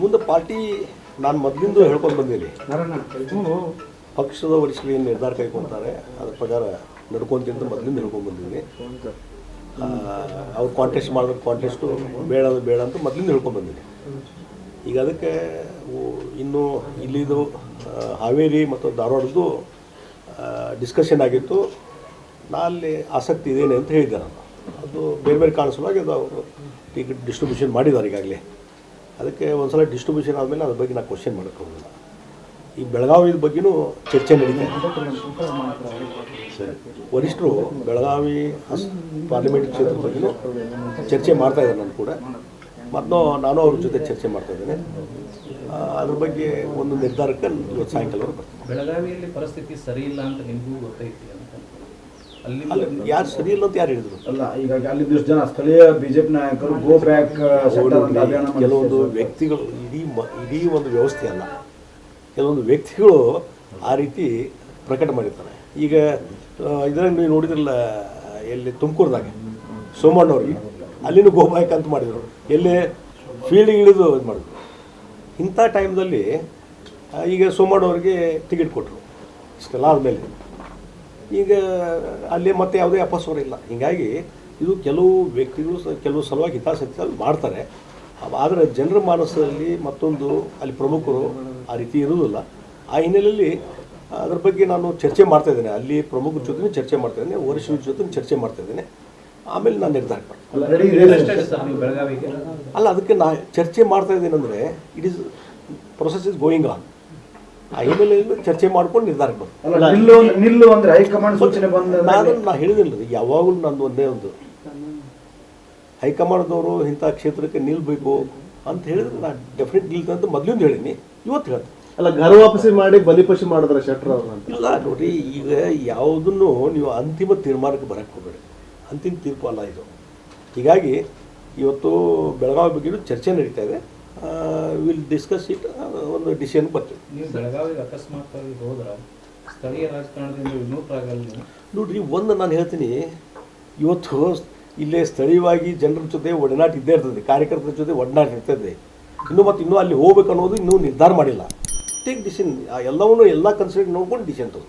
ಮುಂದೆ ಪಾರ್ಟಿ ನಾನು ಮೊದಲಿಂದ ಹೇಳ್ಕೊಂಡು ಬಂದೀನಿ. ಪಕ್ಷದ ವರಿಷ್ಠರು ಏನು ನಿರ್ಧಾರ ಕೈಗೊಳ್ತಾರೆ ಅದ್ರ ಪ್ರಕಾರ ನಡ್ಕೊಂತಿಂತ ಮೊದಲಿಂದ ಹೇಳ್ಕೊಂಡು ಬಂದಿದ್ದೀನಿ ಅವ್ರು ಕಾಂಟೆಸ್ಟ್ ಮಾಡಿದ್ರೆ ಕಾಂಟೆಸ್ಟು ಬೇಡ ಅದು ಬೇಡ ಅಂತ ಮೊದಲಿಂದ ಹೇಳ್ಕೊಂಡು ಬಂದೀನಿ. ಈಗ ಅದಕ್ಕೆ ಇನ್ನೂ ಇಲ್ಲಿದು ಹಾವೇರಿ ಮತ್ತು ಧಾರವಾಡದ್ದು ಡಿಸ್ಕಷನ್ ಆಗಿತ್ತು. ನಾ ಅಲ್ಲಿ ಆಸಕ್ತಿ ಇದೇನೆ ಅಂತ ಹೇಳಿದ್ದೆ ನಾನು. ಅದು ಬೇರೆ ಬೇರೆ ಕಾರಣ ಸಲುವಾಗಿ ಅದು ಅವರು ಟಿಕೆಟ್ ಡಿಸ್ಟ್ರಿಬ್ಯೂಷನ್ ಮಾಡಿದ್ದಾರೆ ಈಗಾಗಲೇ. ಅದಕ್ಕೆ ಒಂದ್ಸಲ ಡಿಸ್ಟ್ರಿಬ್ಯೂಷನ್ ಆದಮೇಲೆ ಅದ್ರ ಬಗ್ಗೆ ನಾನು ಕ್ವಶನ್ ಮಾಡೋಕ್ಕೆ ಹೋಗಲ್ಲ ಈ ಬೆಳಗಾವಿ ಬಗ್ಗೆನೂ ಚರ್ಚೆ ನಡೀತಾ ಇದೆ. ವರಿಷ್ಠರು ಬೆಳಗಾವಿ ಪಾರ್ಲಿಮೆಂಟ್ ಕ್ಷೇತ್ರದ ಬಗ್ಗೆನೂ ಚರ್ಚೆ ಮಾಡ್ತಾ ಇದ್ದಾರೆ ನಾನು ಕೂಡ. ಮತ್ತು ನಾನು ಅವ್ರ ಜೊತೆ ಚರ್ಚೆ ಮಾಡ್ತಾ ಇದ್ದೇನೆ. ಅದ್ರ ಬಗ್ಗೆ ಒಂದು ನಿರ್ಧಾರಕ್ಕೆ ಇವತ್ತು ಸಾಯಂಕಾಲವರೆಗೆ ಬೆಳಗಾವಿಯಲ್ಲಿ ಪರಿಸ್ಥಿತಿ ಸರಿ ಇಲ್ಲ ಅಂತ ನಿಮಗೂ ಗೊತ್ತೈತಿ ಅಲ್ಲಿ ಅಲ್ಲ ಯಾರು ಸರಿ ಇಲ್ಲ ಅಂತ ಯಾರು ಹೇಳಿದ್ರು? ಅಲ್ಲ ಈಗ ಅಲ್ಲಿ ಇಷ್ಟು ಜನ ಸ್ಥಳೀಯ ಬಿಜೆಪಿ ನಾಯಕರು ಗೋ ಬ್ಯಾಕ್ ಕೆಲವೊಂದು ವ್ಯಕ್ತಿಗಳು ಇಡೀ ಮ ಇಡೀ ಒಂದು ವ್ಯವಸ್ಥೆ ಅಲ್ಲ. ಕೆಲವೊಂದು ವ್ಯಕ್ತಿಗಳು ಆ ರೀತಿ ಪ್ರಕಟ ಮಾಡಿರ್ತಾರೆ. ಈಗ ಇದ್ರಾಗ ನೀವು ನೋಡಿದ್ರಲ್ಲ ಎಲ್ಲಿ ತುಮಕೂರ್ದಾಗ ಸೋಮಣ್ಣವ್ರಿಗೆ ಗೋ ಬ್ಯಾಕ್ ಅಂತ ಮಾಡಿದರು. ಎಲ್ಲಿ ಫೀಲ್ಡಿಗೆ ಇಳಿದು ಇದು ಮಾಡಿದ್ರು. ಇಂಥ ಟೈಮ್ದಲ್ಲಿ ಈಗ ಸೋಮಣ್ಣವ್ರಿಗೆ ಟಿಕೆಟ್ ಕೊಟ್ಟರು ಇಷ್ಟೆಲ್ಲ ಆದಮೇಲೆ. ಈಗ ಅಲ್ಲಿ ಮತ್ತೆ ಯಾವುದೇ ಅಪಸ್ವರ ಇಲ್ಲ ಹೀಗಾಗಿ ಇದು ಕೆಲವು ವ್ಯಕ್ತಿಗಳು ಕೆಲವು ಸಲುವಾಗಿ ಹಿತಾಸಕ್ತಿ ಮಾಡ್ತಾರೆ. ಆದರೆ ಜನರ ಮಾನಸದಲ್ಲಿ ಮತ್ತೊಂದು ಅಲ್ಲಿ ಪ್ರಮುಖರು ಆ ರೀತಿ ಇರುವುದಿಲ್ಲ. ಆ ಹಿನ್ನೆಲೆಯಲ್ಲಿ ಅದ್ರ ಬಗ್ಗೆ ನಾನು ಚರ್ಚೆ ಮಾಡ್ತಾ ಇದ್ದೇನೆ. ಅಲ್ಲಿ ಪ್ರಮುಖರ ಜೊತೆ ಚರ್ಚೆ ಮಾಡ್ತಾ ಇದ್ದೇನೆ. ವರಿಷ್ಠರ ಜೊತೆ ಚರ್ಚೆ ಮಾಡ್ತಾ ಇದ್ದೇನೆ. ಆಮೇಲೆ ನಾನು ನಿರ್ಧಾರ ಮಾಡ್ತೀನಿ. ಅಲ್ಲ, ಅದಕ್ಕೆ ನಾ ಚರ್ಚೆ ಮಾಡ್ತಾ ಇದ್ದೇನೆ ಅಂದರೆ it is process is going on ಆ ಹಿನ್ನೆಲೆಯಲ್ಲಿ ಚರ್ಚೆ ಮಾಡ್ಕೊಂಡು ನಿರ್ಧಾರಕ್ಕೆ ಅಲ್ಲ ನಿಲ್ಲು ನಿಲ್ಲು ಅಂದ್ರೆ ಹೈಕಮಾಂಡ್ ಸೂಚನೆ ಬಂದ ನಾನು ನಾ ಹೇಳಿದಿಲ್ಲ ರೀ ಯಾವಾಗಲೂ ನಂದು ಒಂದೇ ಒಂದು. ಹೈಕಮಾಂಡ್ದವರು ಇಂಥ ಕ್ಷೇತ್ರಕ್ಕೆ ನಿಲ್ಬೇಕು ಅಂತ ಹೇಳಿದ್ರೆ ನಾನು ಡೆಫಿನೆಟ್ ನಿಲ್ತೇನೆ ಅಂತ ಮೊದಲಿಂದ ಹೇಳೀನಿ ಇವತ್ತು ಹೇಳ್ತೀನಿ. ಅಲ್ಲ ಗರ್ ವಾಪಸಿ ಮಾಡಿ ಬಲಿಪಶು ಮಾಡಿದ್ರೆ ಶೆಟ್ರ್ ಅವ್ರನ್ನ ಇಲ್ಲ ನೋಡಿ ಈಗ ಯಾವುದನ್ನು ನೀವು ಅಂತಿಮ ತೀರ್ಮಾನಕ್ಕೆ ಬರಕ್ಕೆ ಹೋಗಬೇಡಿ. ಅಂತಿಮ ತೀರ್ಪು ಅಲ್ಲ ಇದು. ಹೀಗಾಗಿ ಇವತ್ತು ಬೆಳಗಾವಿ ಬಗ್ಗೆಯೂ ಚರ್ಚೆ ನಡೀತಾ ಇದೆ. ವಿಲ್ ಡಿಸ್ಕಸ್ ಇಟ್ ಒಂದು ಡಿಸಿಷನ್ ಬರ್ತದೆ ನೀವು ಬೆಳಗಾವಿಗೆ ಅಕಸ್ಮಾತ್ ಹೋದ್ರ ಸ್ಥಳೀಯ ರಾಜಕಾರಣದಿಂದ ವಿಮುಖರಾಗಲ್ಲ ನೀವು. ನೋಡ್ರಿ ಒಂದು ನಾನು ಹೇಳ್ತೀನಿ ಇವತ್ತು ಇಲ್ಲೇ ಸ್ಥಳೀಯವಾಗಿ ಜನರ ಜೊತೆ ಒಡನಾಟ ಇದ್ದೇ ಇರ್ತದೆ ಕಾರ್ಯಕರ್ತರ ಜೊತೆ ಒಡನಾಟ ಇರ್ತದೆ. ಇನ್ನು ಮತ್ತು ಇನ್ನೂ ಅಲ್ಲಿ ಹೋಗ್ಬೇಕು ಅನ್ನೋದು ಇನ್ನೂ ನಿರ್ಧಾರ ಮಾಡಿಲ್ಲ. ಟೇಕ್ ಡಿಸಿಷನ್ ಎಲ್ಲವನ್ನೂ ಎಲ್ಲ ಕನ್ಸಿಡರ್ ನೋಡ್ಕೊಂಡು ಡಿಸಿಷನ್ ತಗೋ